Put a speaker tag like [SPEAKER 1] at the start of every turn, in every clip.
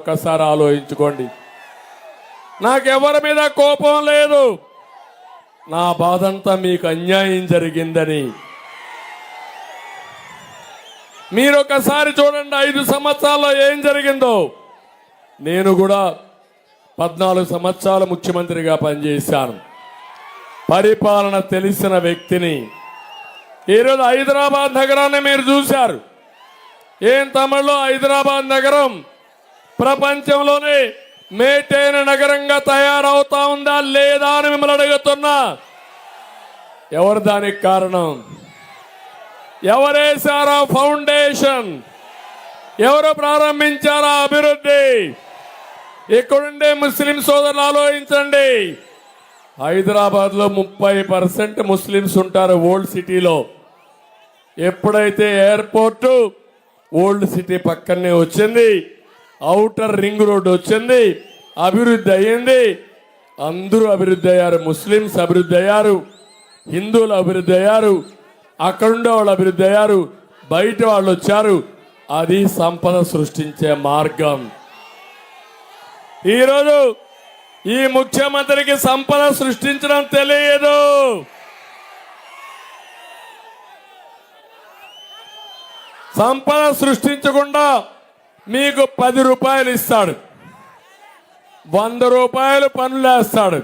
[SPEAKER 1] ఒక్కసారి ఆలోచించుకోండి. నాకెవరి మీద కోపం లేదు. నా బాధంతా మీకు అన్యాయం జరిగిందని. మీరు ఒకసారి చూడండి ఐదు సంవత్సరాల్లో ఏం జరిగిందో. నేను కూడా పద్నాలుగు సంవత్సరాలు ముఖ్యమంత్రిగా పనిచేశాను. పరిపాలన తెలిసిన వ్యక్తిని. ఈరోజు హైదరాబాద్ నగరాన్ని మీరు చూశారు. ఏం తమిళలో హైదరాబాద్ నగరం? ప్రపంచంలోనే మేటైన నగరంగా తయారవుతా ఉందా లేదా అని మిమ్మల్ని అడుగుతున్నా. ఎవరు దానికి కారణం? ఎవరేశారా ఫౌండేషన్? ఎవరు ప్రారంభించారా అభివృద్ధి? ఇక్కడుండే ముస్లిం సోదరులు ఆలోచించండి. హైదరాబాద్లో ముప్పై పర్సెంట్ ముస్లిమ్స్ ఉంటారు ఓల్డ్ సిటీలో. ఎప్పుడైతే ఎయిర్పోర్టు ఓల్డ్ సిటీ పక్కనే వచ్చింది ఔటర్ రింగ్ రోడ్డు వచ్చింది. అభివృద్ధి అయ్యింది. అందరూ అభివృద్ధి అయ్యారు. ముస్లిమ్స్ అభివృద్ధి అయ్యారు. హిందువులు అభివృద్ధి అయ్యారు. అక్కడుండే వాళ్ళు అభివృద్ధి అయ్యారు. బయట వాళ్ళు వచ్చారు. అది సంపద సృష్టించే మార్గం. ఈరోజు ఈ ముఖ్యమంత్రికి సంపద సృష్టించడం తెలియదు. సంపద సృష్టించకుండా మీకు పది రూపాయలు ఇస్తాడు. వంద రూపాయలు పనులేస్తాడు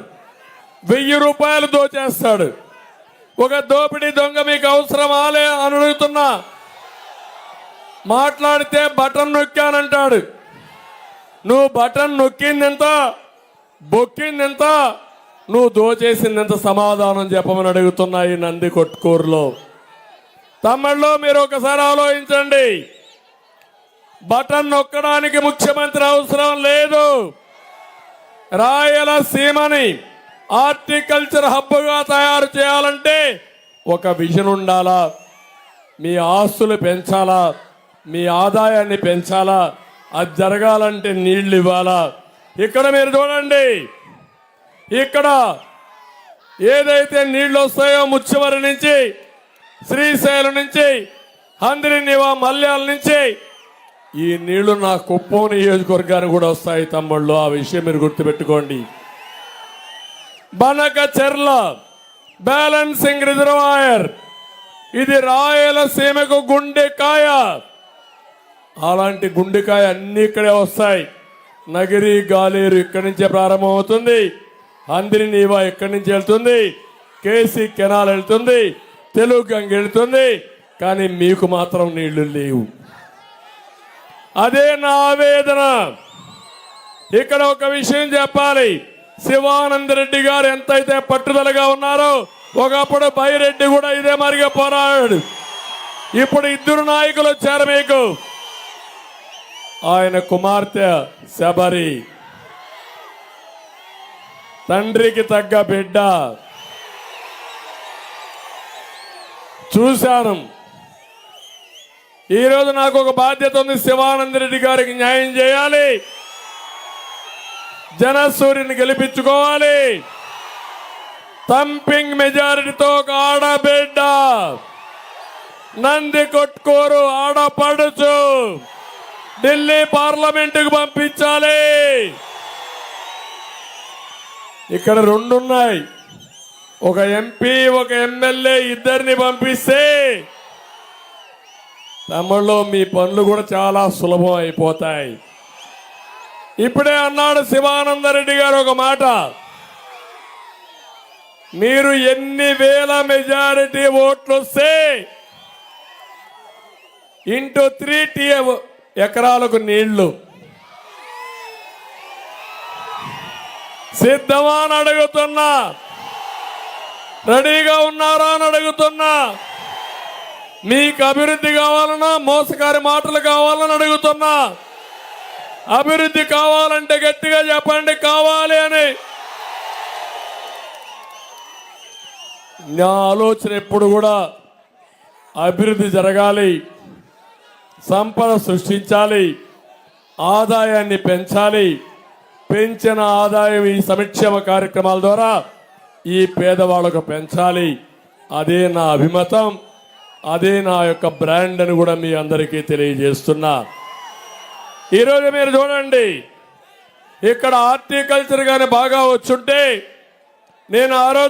[SPEAKER 1] వెయ్యి రూపాయలు దోచేస్తాడు. ఒక దోపిడీ దొంగ మీకు అవసరమాలే అని అడుగుతున్నా. మాట్లాడితే బటన్ నొక్కానంటాడు. నువ్వు బటన్ నొక్కిందెంత? బొక్కిందెంత? నువ్వు దోచేసిందెంత సమాధానం చెప్పమని అడుగుతున్నా ఈ నంది కొట్టుకూరులో తమిళ్ళో మీరు ఒకసారి ఆలోచించండి. బటన్ నొక్కడానికి ముఖ్యమంత్రి అవసరం లేదు. రాయలసీమని హార్టికల్చర్ హబ్గా తయారు చేయాలంటే ఒక విజన్ ఉండాలా? మీ ఆస్తులు పెంచాలా? మీ ఆదాయాన్ని పెంచాలా? అది జరగాలంటే నీళ్ళు ఇవ్వాలా? ఇక్కడ మీరు చూడండి. ఇక్కడ ఏదైతే నీళ్ళు వస్తాయో ముచ్చవరి నుంచి శ్రీశైలం నుంచి హంద్రి నివా మల్యాల నుంచి ఈ నీళ్ళు నా కుప్పం నియోజకవర్గానికి కూడా వస్తాయి తమ్ముళ్ళు. ఆ విషయం మీరు గుర్తుపెట్టుకోండి. బనక చెర్ల బ్యాలెన్సింగ్ రిజర్వాయర్ ఇది రాయలసీమకు గుండెకాయ. అలాంటి గుండెకాయ అన్ని ఇక్కడే వస్తాయి. నగిరి గాలేరు ఇక్కడి నుంచే ప్రారంభమవుతుంది. అందిరి నీవా ఇక్కడి నుంచి వెళ్తుంది. కేసీ కెనాల్ వెళ్తుంది. తెలుగు గంగ వెళ్తుంది. కానీ మీకు మాత్రం నీళ్ళు లేవు. అదే నా ఆవేదన. ఇక్కడ ఒక విషయం చెప్పాలి. శివానంద రెడ్డి గారు ఎంతైతే పట్టుదలగా ఉన్నారో ఒకప్పుడు బైరెడ్డి కూడా ఇదే మరిగా పోరాడాడు. ఇప్పుడు ఇద్దరు నాయకులు వచ్చారు మీకు. ఆయన కుమార్తె శబరి. తండ్రికి తగ్గ బిడ్డ. చూశాను. ఈరోజు నాకు ఒక బాధ్యత ఉంది. శివానంద రెడ్డి గారికి న్యాయం చేయాలి. జనసూర్యుని గెలిపించుకోవాలి. తంపింగ్ మెజారిటీతో ఒక ఆడబిడ్డ. నంది కొట్టుకోరు ఆడపడుచు. ఢిల్లీ పార్లమెంటుకు పంపించాలి. ఇక్కడ రెండున్నాయి. ఒక ఎంపీ ఒక ఎమ్మెల్యే ఇద్దరిని పంపిస్తే తమిళ్ళో మీ పనులు కూడా చాలా సులభం అయిపోతాయి. ఇప్పుడే అన్నాడు శివానందరెడ్డి గారు ఒక మాట. మీరు ఎన్ని వేల మెజారిటీ ఓట్లు వస్తే ఇంటూ త్రీ టీ ఎకరాలకు నీళ్ళు. సిద్ధమా అని అడుగుతున్నా. రెడీగా ఉన్నారా అని అడుగుతున్నా. మీకు అభివృద్ధి కావాలన్నా మోసకారి మాటలు కావాలని అడుగుతున్నా. అభివృద్ధి కావాలంటే గట్టిగా చెప్పండి కావాలి అని. నా ఆలోచన ఎప్పుడు కూడా అభివృద్ధి జరగాలి సంపద సృష్టించాలి ఆదాయాన్ని పెంచాలి. పెంచిన ఆదాయం ఈ సంక్షేమ కార్యక్రమాల ద్వారా ఈ పేదవాళ్ళకు పెంచాలి. అదే నా అభిమతం. అదే నా యొక్క బ్రాండ్ అని కూడా మీ అందరికీ తెలియజేస్తున్నా. ఈరోజు మీరు చూడండి ఇక్కడ హార్టికల్చర్ కానీ బాగా వచ్చుంటే నేను ఆ రోజు